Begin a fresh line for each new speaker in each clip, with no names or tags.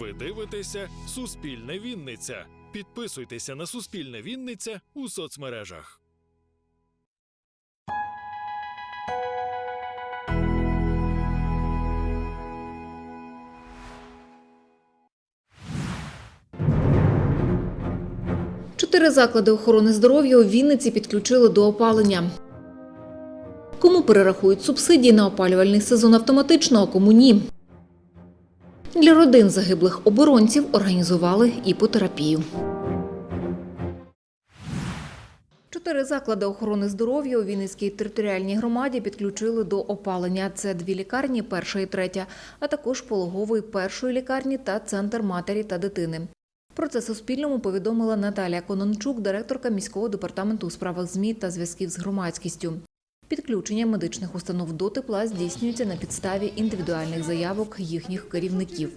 Ви дивитеся Суспільне Вінниця. Підписуйтеся на Суспільне Вінниця у соцмережах.
Чотири заклади охорони здоров'я у Вінниці підключили до опалення. Кому перерахують субсидії на опалювальний сезон автоматично, а кому ні. Для родин загиблих оборонців організували іпотерапію. Чотири заклади охорони здоров'я у Вінницькій територіальній громаді підключили до опалення. Це дві лікарні, перша і третя, а також пологовий першої лікарні та центр матері та дитини. Про це Суспільному повідомила Наталія Конончук, директорка міського департаменту у справах ЗМІ та зв'язків з громадськістю. Підключення медичних установ до тепла здійснюється на підставі індивідуальних заявок їхніх керівників.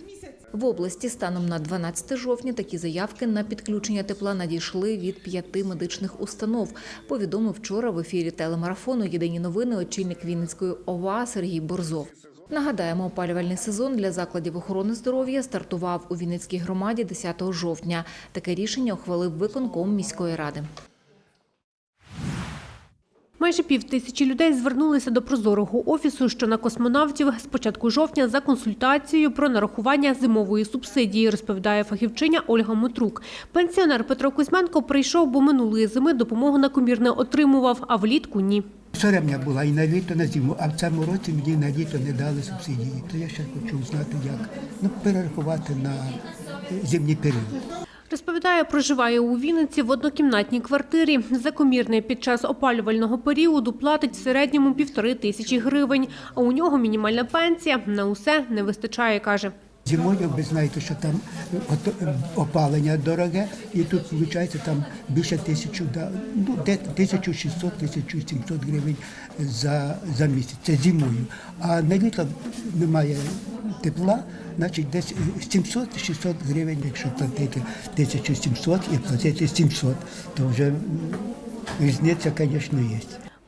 В області станом на 12 жовтня такі заявки на підключення тепла надійшли від п'яти медичних установ. Повідомив вчора в ефірі телемарафону Єдині новини очільник Вінницької ОВА Сергій Борзов. Нагадаємо, опалювальний сезон для закладів охорони здоров'я стартував у Вінницькій громаді 10 жовтня. Таке рішення ухвалив виконком міської ради.
Майже пів тисячі людей звернулися до прозорого офісу, що на космонавтів з початку жовтня за консультацією про нарахування зимової субсидії, розповідає фахівчиня Ольга Мутрук. Пенсіонер Петро Кузьменко прийшов, бо минулої зими допомогу на комір не отримував, а влітку ні.
Соремня була і на літо, на зиму, а в цьому році мені на літо не дали субсидії. То я ще хочу знати, як ну, перерахувати на зимній період.
Розповідає, проживає у Вінниці в однокімнатній квартирі. За комірне під час опалювального періоду платить в середньому півтори тисячі гривень. А у нього мінімальна пенсія на усе не вистачає, каже.
Зимою ви знаєте, що там опалення дороге, і тут виходить там більше тисячу, ну, де 1600-1700 гривень за, за місяць. Це зимою. А на літо немає тепла, значить десь 700-600 гривень, якщо платити 1700 і платити 700, то вже різниця, звісно, є.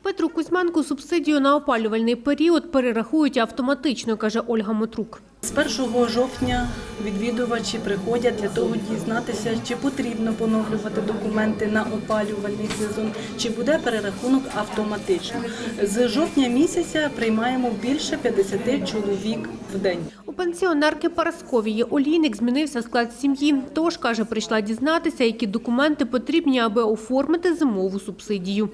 Петру Кузьменку субсидію на опалювальний період перерахують автоматично, каже Ольга Мотрук.
З 1 жовтня відвідувачі приходять для того дізнатися, чи потрібно поновлювати документи на опалювальний сезон, чи буде перерахунок автоматично. З жовтня місяця приймаємо більше 50 чоловік в день.
У пенсіонерки Парасковії Олійник змінився склад сім'ї. Тож, каже, прийшла дізнатися, які документи потрібні, аби оформити зимову субсидію.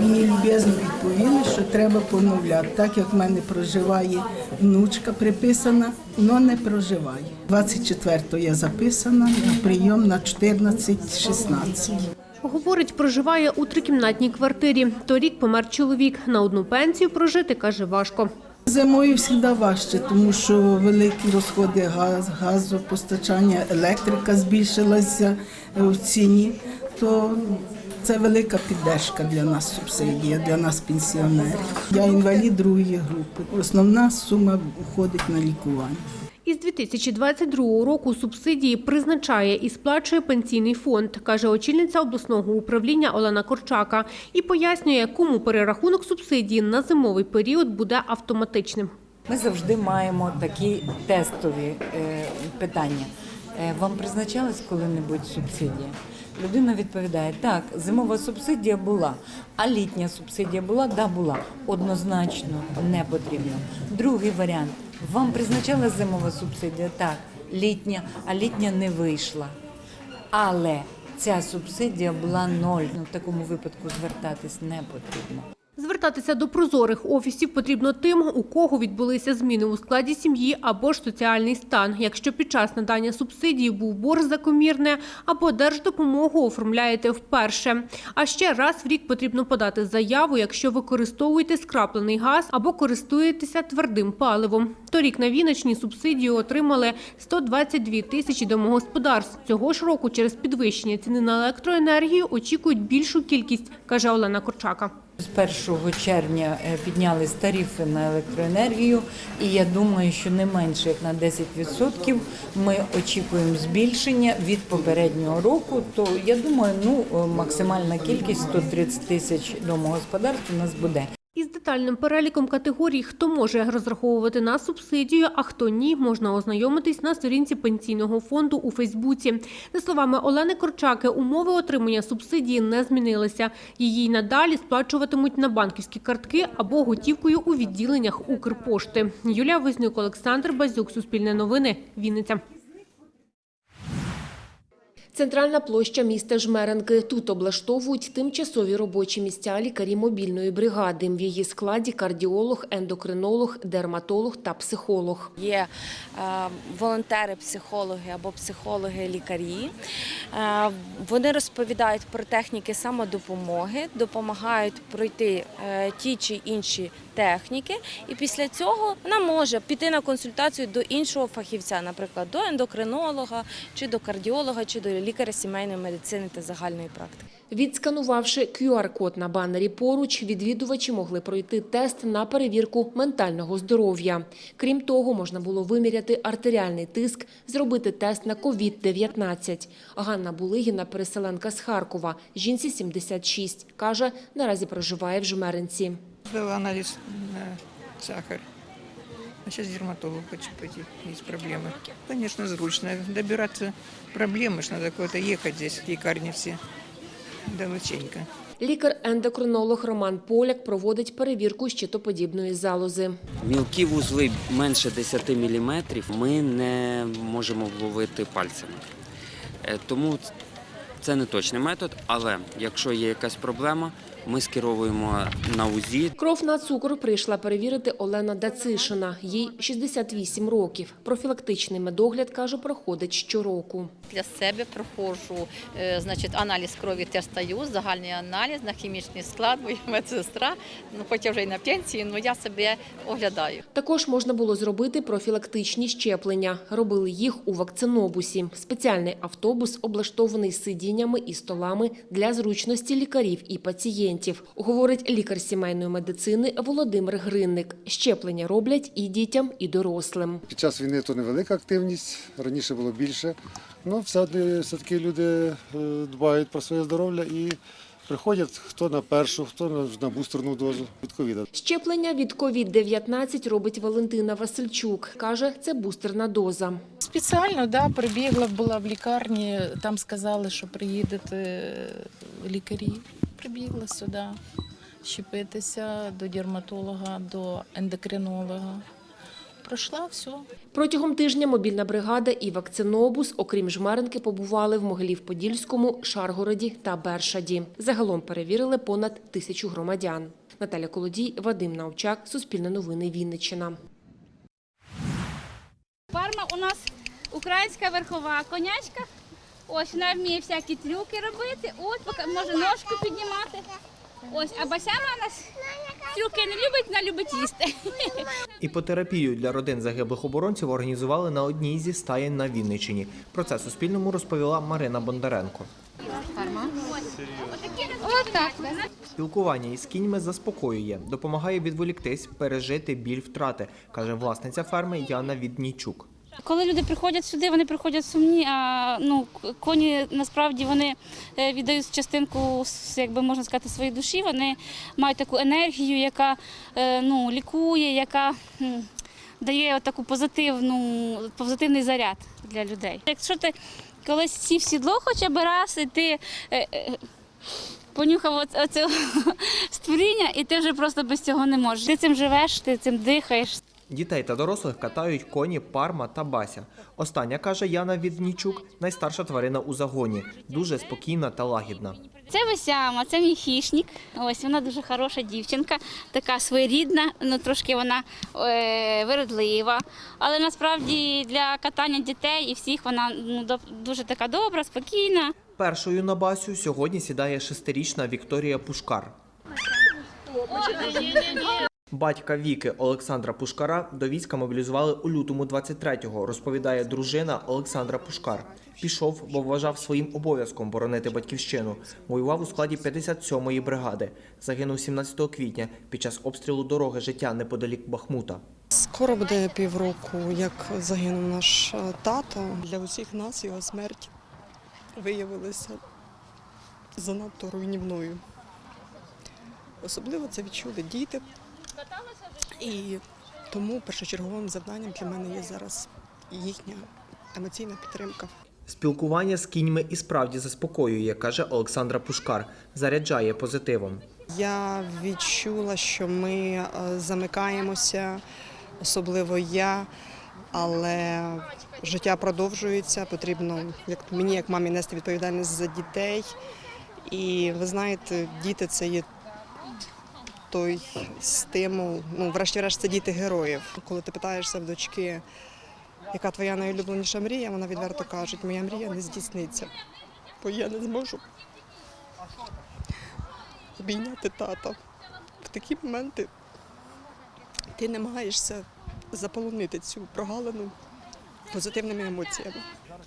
Мені люб'язно відповіли, що треба поновляти. Так як в мене проживає внучка приписана, але не проживає. 24-го я записана на прийом на 14-16.
Говорить, проживає у трикімнатній квартирі. Торік помер чоловік. На одну пенсію прожити, каже, важко.
Зимою завжди важче, тому що великі розходи газ, газопостачання, електрика збільшилася е, в ціні, то це велика піддержка для нас субсидія, для нас пенсіонерів. Я інвалід другої групи. Основна сума входить на лікування.
Із 2022 року субсидії призначає і сплачує пенсійний фонд, каже очільниця обласного управління Олена Корчака. І пояснює, кому перерахунок субсидії на зимовий період буде автоматичним.
Ми завжди маємо такі тестові е, питання. Е, Вам призначалась коли-небудь субсидія? Людина відповідає: так, зимова субсидія була, а літня субсидія була? Да, була. Однозначно не потрібно. Другий варіант: вам призначала зимова субсидія? Так, літня, а літня не вийшла. Але ця субсидія була ноль. Ну, в такому випадку звертатись не потрібно.
Звертатися до прозорих офісів потрібно тим, у кого відбулися зміни у складі сім'ї або ж соціальний стан. Якщо під час надання субсидії був борг за комірне або держдопомогу оформляєте вперше. А ще раз в рік потрібно подати заяву, якщо використовуєте скраплений газ або користуєтеся твердим паливом. Торік на Вінниччині субсидію отримали 122 тисячі домогосподарств. Цього ж року через підвищення ціни на електроенергію очікують більшу кількість, каже Олена Корчака.
З 1 червня е, піднялись тарифи на електроенергію, і я думаю, що не менше як на 10% ми очікуємо збільшення від попереднього року. То я думаю, ну е, максимальна кількість 130 тисяч домогосподарств у нас буде.
Із детальним переліком категорій, хто може розраховувати на субсидію, а хто ні, можна ознайомитись на сторінці пенсійного фонду у Фейсбуці. За словами Олени Корчаки, умови отримання субсидії не змінилися. Її надалі сплачуватимуть на банківські картки або готівкою у відділеннях Укрпошти. Юлія Вознюк, Олександр Базюк, Суспільне новини, Вінниця.
Центральна площа міста Жмеренки. Тут облаштовують тимчасові робочі місця лікарі мобільної бригади. В її складі кардіолог, ендокринолог, дерматолог та психолог.
Є е, волонтери, психологи або психологи-лікарі. Е, Вони розповідають про техніки самодопомоги, допомагають пройти е, ті чи інші техніки, і після цього вона може піти на консультацію до іншого фахівця, наприклад, до ендокринолога, чи до кардіолога, чи до лікаря сімейної медицини та загальної практики.
Відсканувавши QR-код на банері поруч, відвідувачі могли пройти тест на перевірку ментального здоров'я. Крім того, можна було виміряти артеріальний тиск, зробити тест на COVID-19. Ганна Булигіна, переселенка з Харкова, жінці 76, каже, наразі проживає в Жмеринці.
Сдала анализ на сахар. А сейчас к дерматологу хочу пойти. Есть проблемы. Конечно, зручно. Добираться проблемы, ж надо куда-то ехать здесь, лекарни все. Далеченько.
Лікар-ендокринолог Роман Поляк проводить перевірку щитоподібної залози.
Мілкі вузли менше 10 мм ми не можемо вловити пальцями. Е, Тому це не точний метод, але якщо є якась проблема, ми скеровуємо на УЗІ.
Кров на цукор прийшла перевірити Олена Дацишина. Їй 68 років. Профілактичний медогляд, каже, проходить щороку.
Для себе проходжу е, значить, аналіз крові теж стаю, загальний аналіз на хімічний склад, бо я медсестра, ну, хоч я вже й на пенсії, але я себе оглядаю.
Також можна було зробити профілактичні щеплення. Робили їх у вакцинобусі. Спеціальний автобус облаштований сидіннями і столами для зручності лікарів і пацієнтів, говорить лікар сімейної медицини Володимир Гринник. Щеплення роблять і дітям, і дорослим.
Під час війни то невелика активність, раніше було більше. Ну, все- все-таки люди е, дбають про своє здоров'я і приходять хто на першу, хто на, бустерну дозу від ковіда.
Щеплення від COVID-19 робить Валентина Васильчук. Каже, це бустерна доза.
Спеціально да, прибігла, була в лікарні, там сказали, що приїдуть е, лікарі. Прибігла сюди щепитися до дерматолога, до ендокринолога. Пройшла все.
Протягом тижня мобільна бригада і вакцинобус, окрім Жмеренки, побували в Могилів-Подільському, Шаргороді та Бершаді. Загалом перевірили понад тисячу громадян. Наталя Колодій, Вадим Навчак, Суспільне новини, Вінниччина.
Парма у нас українська верхова конячка. Ось вона вміє всякі трюки робити. Ось поки може ножку піднімати. Ось, а басяма нас трюки не любить, вона любить їсти.
Іпотерапію для родин загиблих оборонців організували на одній зі стаєн на Вінниччині. Про це Суспільному розповіла Марина Бондаренко.
Отак.
Спілкування із кіньми заспокоює, допомагає відволіктись, пережити біль втрати, каже власниця ферми Яна Віднійчук.
Коли люди приходять сюди, вони приходять сумні, а ну, коні насправді вони е, віддають частинку, с- як би можна сказати, своєї душі. Вони мають таку енергію, яка е, ну, лікує, яка дає таку позитивну, позитивний заряд для людей. Якщо ти колись сів сідло хоча б раз, і ти е, понюхав оце створіння, і ти вже просто без цього не можеш. Ти цим живеш, ти цим дихаєш.
Дітей та дорослих катають коні Парма та Бася. Остання, каже Яна Віднійчук, найстарша тварина у загоні, дуже спокійна та лагідна.
Це Весяма, це мій хішник. Ось вона дуже хороша дівчинка, така своєрідна, ну трошки вона е, виродлива. Але насправді для катання дітей і всіх вона ну, дуже така добра, спокійна.
Першою на Басю сьогодні сідає шестирічна Вікторія Пушкар. Батька Віки Олександра Пушкара до війська мобілізували у лютому 23-го, розповідає дружина Олександра Пушкар. Пішов, бо вважав своїм обов'язком боронити батьківщину. Воював у складі 57-ї бригади. Загинув 17 квітня під час обстрілу дороги життя неподалік Бахмута.
Скоро буде півроку, як загинув наш е, тато. Для усіх нас його смерть виявилася занадто руйнівною. Особливо це відчули діти. І тому першочерговим завданням для мене є зараз їхня емоційна підтримка.
Спілкування з кіньми і справді заспокоює, каже Олександра Пушкар, заряджає позитивом.
Я відчула, що ми е, замикаємося, особливо я, але життя продовжується. Потрібно як мені, як мамі, нести відповідальність за дітей. І ви знаєте, діти це є той стимул. Ну, врешті-решт, це діти героїв. Коли ти питаєшся в дочки, яка твоя найулюбленіша мрія, вона відверто каже, моя мрія не здійсниться, бо я не зможу обійняти тата. В такі моменти ти намагаєшся заполонити цю прогалину позитивними емоціями.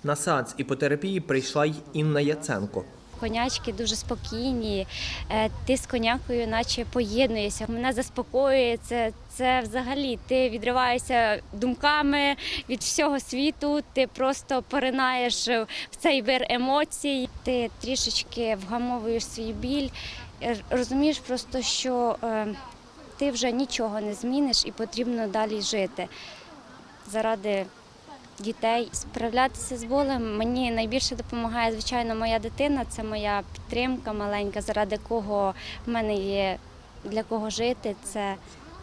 На сеанс іпотерапії прийшла й Інна Яценко.
Конячки дуже спокійні, е, ти з конякою наче поєднуєшся. Мене заспокоює це, це взагалі. Ти відриваєшся думками від всього світу, ти просто поринаєш в цей вир емоцій, ти трішечки вгамовуєш свій біль, е, розумієш просто, що е, ти вже нічого не зміниш і потрібно далі жити заради дітей. Справлятися з болем мені найбільше допомагає, звичайно, моя дитина. Це моя підтримка маленька, заради кого в мене є для кого жити. Це,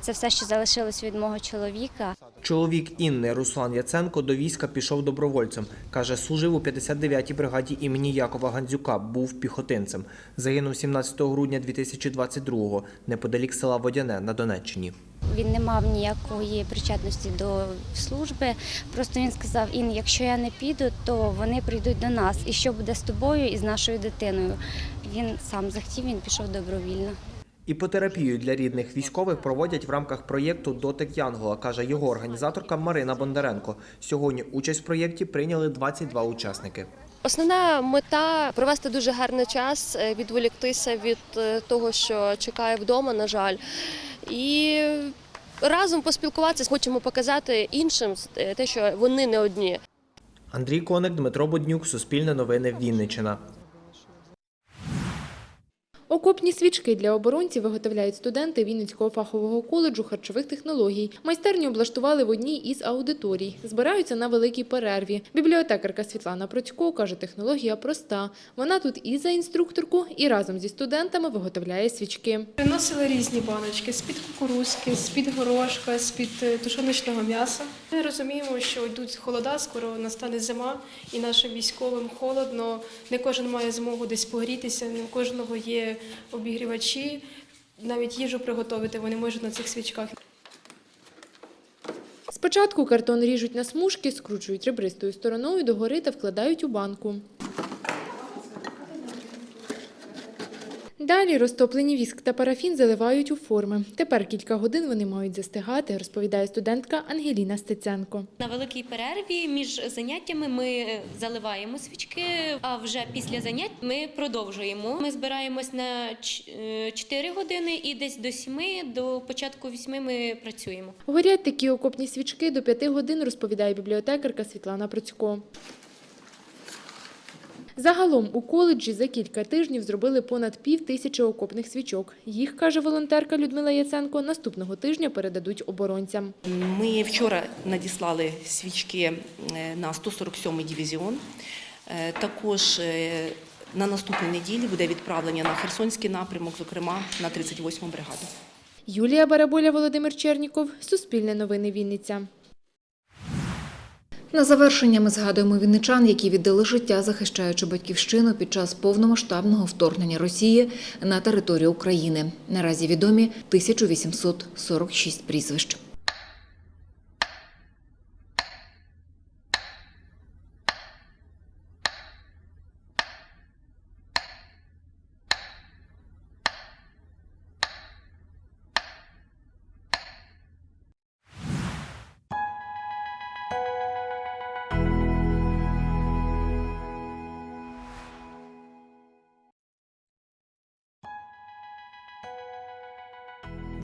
це все, що залишилось від мого чоловіка.
Чоловік Інни Руслан Яценко до війська пішов добровольцем. Каже, служив у 59-й бригаді імені Якова Гандзюка, був піхотинцем. Загинув 17 грудня 2022-го неподалік села Водяне на Донеччині.
Він не мав ніякої причетності до служби. Просто він сказав: Ін, якщо я не піду, то вони прийдуть до нас. І що буде з тобою і з нашою дитиною? Він сам захотів, він пішов добровільно.
Іпотерапію для рідних військових проводять в рамках проєкту Дотик Янгола, каже його організаторка Марина Бондаренко. Сьогодні участь в проєкті прийняли 22 учасники.
Основна мета провести дуже гарний час, е, відволіктися від е, того, що чекає вдома, на жаль, і разом поспілкуватися. Хочемо показати іншим е, те, що вони не одні.
Андрій Коник, Дмитро Боднюк, Суспільне новини, Вінниччина.
Окопні свічки для оборонців виготовляють студенти Вінницького фахового коледжу харчових технологій. Майстерню облаштували в одній із аудиторій. Збираються на великій перерві. Бібліотекарка Світлана Процько каже, технологія проста. Вона тут і за інструкторку, і разом зі студентами виготовляє свічки.
Приносили різні баночки з-під кукурузки, з-під горошка, з-під е, тушоночного м'яса. Ми розуміємо, що йдуть холода, скоро настане зима, і нашим військовим холодно. Не кожен має змогу десь погрітися, не у кожного є обігрівачі. Навіть їжу приготувати вони можуть на цих свічках.
Спочатку картон ріжуть на смужки, скручують ребристою стороною догори та вкладають у банку. Далі розтоплені віск та парафін заливають у форми. Тепер кілька годин вони мають застигати, розповідає студентка Ангеліна Стеценко.
На великій перерві між заняттями ми заливаємо свічки, а вже після занять ми продовжуємо. Ми збираємось на 4 години і десь до 7, до початку 8 ми працюємо.
Горять такі окопні свічки до п'яти годин, розповідає бібліотекарка Світлана Процько. Загалом у коледжі за кілька тижнів зробили понад пів тисячі окопних свічок. Їх, каже волонтерка Людмила Яценко, наступного тижня передадуть оборонцям.
Ми вчора надіслали свічки е, на 147-й дивізіон. Е, Також е, на наступній неділі буде відправлення на Херсонський напрямок, зокрема на 38-му бригаду.
Юлія Бараболя, Володимир Черніков, Суспільне новини Вінниця.
На завершення ми згадуємо вінничан, які віддали життя, захищаючи батьківщину під час повномасштабного вторгнення Росії на територію України. Наразі відомі 1846 прізвищ.